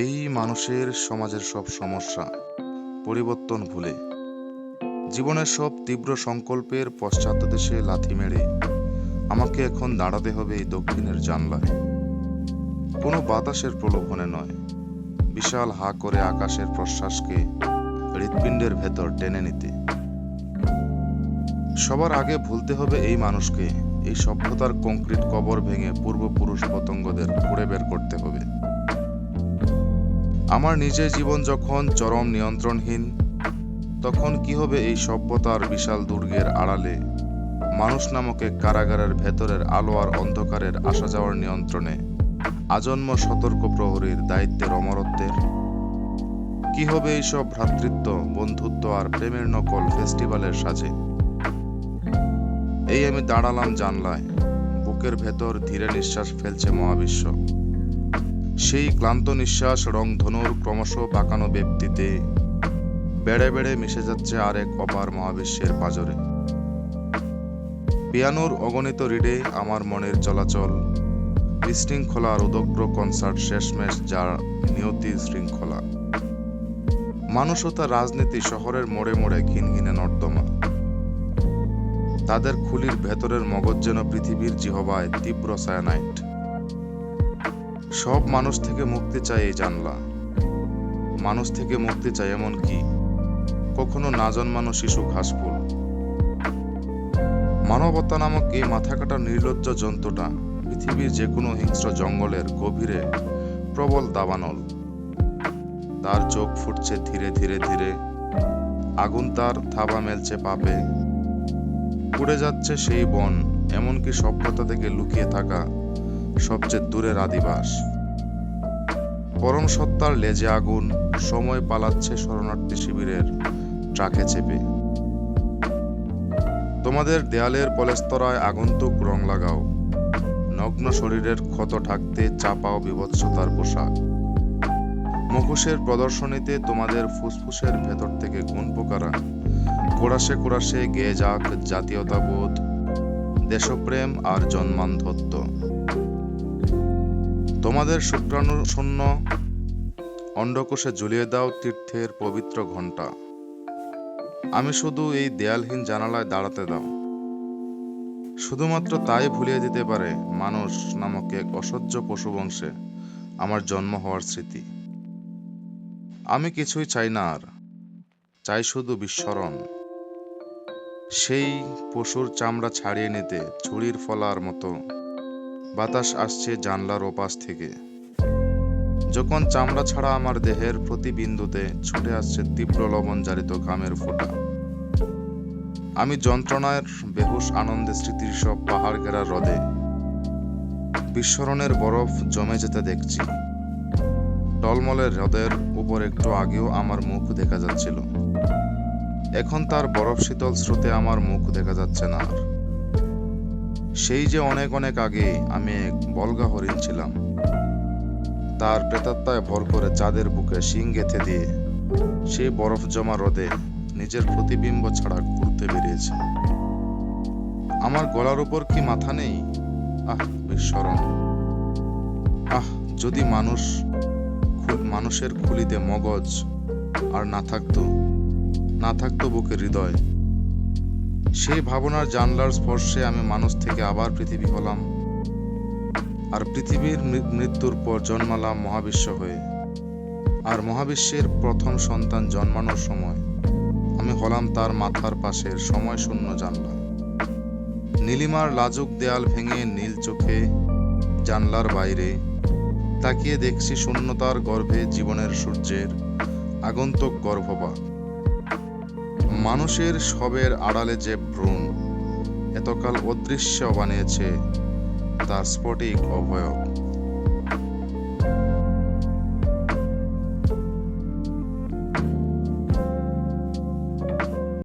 এই মানুষের সমাজের সব সমস্যা পরিবর্তন ভুলে, জীবনের সব তীব্র সংকল্পের পশ্চাৎদেশে লাথি মেরে আমাকে এখন দাঁড়াতে হবে এই দক্ষিণের জানলায়। কোনো বাতাসের প্রলোভনে নয়, বিশাল হা করে আকাশের প্রশ্বাসকে হৃৎপিণ্ডের ভেতর টেনে নিতে। সবার আগে ভুলতে হবে এই মানুষকে, এই সভ্যতার কংক্রিট কবর ভেঙে পূর্বপুরুষ পতঙ্গদের খুঁড়ে বের করতে হবে। আমার নিজের জীবন যখন চরম নিয়ন্ত্রণহীন, তখন কি হবে এই সভ্যতার বিশাল দুর্গের আড়ালে? মানুষ নামক কারাগারের ভেতরের আলো আর অন্ধকারের আসা যাওয়ার নিয়ন্ত্রণে আজন্ম সতর্ক প্রহরীর দায়িত্বের অমরত্বের? কি হবে এইসব ভ্রাতৃত্ব, বন্ধুত্ব আর প্রেমের নকল ফেস্টিভ্যালের সাজে? এই আমি দাঁড়ালাম জানলায়, বুকের ভেতর ধীরে নিঃশ্বাস ফেলছে মহাবিশ্ব। সেই ক্লান্ত নিঃশ্বাস রংধনুর ক্রমশ বাঁকানো ব্যক্তিতে বেড়ে বেড়ে মিশে যাচ্ছে আরেক অপার মহাবিশ্বের পাজরে। পিয়ানোর অগণিত রিডে আমার মনের চলাচল, বিশৃঙ্খলা আর উদগ্র কনসার্ট শেষমেশ যার নিয়তি শৃঙ্খলা। মানুষ ও তার রাজনীতি শহরের মোড়ে মোড়ে ঘিনঘিনে নর্দমা। তাদের খুলির ভেতরের মগজ যেন পৃথিবীর জিহবায় তীব্র সায়ানাইট। সব মানুষ থেকে মুক্তি চায় এই জানলা। মানুষ থেকে মুক্তি চায় এমন কি? কখনো না জন্মানো শিশু ঘাসফুল। মানবতা নামক এই মাথা কাটা নির্লজ্জ জন্তুটা পৃথিবীর যে কোনো হিংস্র জঙ্গলের গভীরে প্রবল দাবানল। তার চোখ ফুটছে ধীরে ধীরে ধীরে। আগুন তার থাবা মেলছে পাপে। পুড়ে যাচ্ছে সেই বন, এমনকি সভ্যতা থেকে লুকিয়ে থাকা সবচেয়ে দূরের আদিবাস পরম সত্তার লেজে আগুন সময় পালাচ্ছে শরণার্থী শিবিরের ট্রাকে চেপে। তোমাদের দেয়ালের পলেস্তরায় আগন্তুক রং লাগাও। নগ্ন শরীরের ক্ষত ঢাকতে চাপাও বিভৎসতার পোশাক। মুখোশের প্রদর্শনীতে তোমাদের ফুসফুসের ভেতর থেকে গুণ পোকারা। কোরাসে কোরাসে গেয়ে যাক জাতীয়তাবোধ, দেশপ্রেম আর জন্মান্ধত্ব। তোমাদের শুক্রাণু শূন্য, অন্ডকোষে ঝুলিয়ে দাও তীর্থের পবিত্র ঘণ্টা। আমি শুধু এই দেয়ালহীন জানালায় দাঁড়াতে দাও। শুধুমাত্র তাই ভুলিয়ে দিতে পারে মানুষ নামক এক অসহ্য পশুবংশে আমার জন্ম হওয়ার স্মৃতি। আমি কিছুই চাই না আর, চাই শুধু বিস্মরণ। সেই পশুর চামড়া ছাড়িয়ে নিতে ছুরির ফলার মতো বাতাস আসছে জানলার ওপাশ থেকে। যখন চামড়া ছাড়া আমার দেহের প্রতি বিন্দুতে ছুটে আসছে তীব্র লবণ জারিত ঘামের ফোঁটা। আমি যন্ত্রণার, বেহুশ আনন্দে স্মৃতির সব পাহাড় ঘেরা হ্রদে বিস্মরণের বরফ জমে যেতে দেখছি। টলমলের হ্রদের উপর একটু আগেও আমার মুখ দেখা যাচ্ছিল। এখন তার বরফ শীতল স্রোতে আমার মুখ দেখা যাচ্ছে না আর। সেই যে অনেক অনেক আগে আমি এক বলগা হরিণ ছিলাম, তার প্রেতাত্মায় ভর করে চাঁদের বুকে শিং গেথে দিয়ে সেই বরফ জমা রোদে নিজের প্রতিবিম্ব ছাড়া ঘুরতে বেরিয়েছে। আমার গলার উপর কি মাথা নেই? আহ, বিস্মরণ। আহ, যদি মানুষ খু- মানুষের খুলিতে মগজ আর না থাকতো না থাকতো বুকের হৃদয় সেই ভাবনার জানলার স্পর্শে আমি মানুষ থেকে আবার পৃথিবী হলাম। আর পৃথিবীর মৃত্যুর পর জন্মালাম মহাবিশ্ব হয়ে। আর মহাবিশ্বের প্রথম সন্তান জন্মানোর সময় আমি হলাম তার মাথার পাশের সময় শূন্য জানলা। নীলিমার লাজুক দেয়াল ভেঙে নীল চোখে জানলার বাইরে তাকিয়ে দেখছি শূন্যতার গর্ভে জীবনের সূর্যের আগন্তুক গর্ভপাত। মানুষের সবের আড়ালে যে ভ্রূণ এতকাল অদৃশ্য বানিয়েছে তার স্ফটিক অভয়ব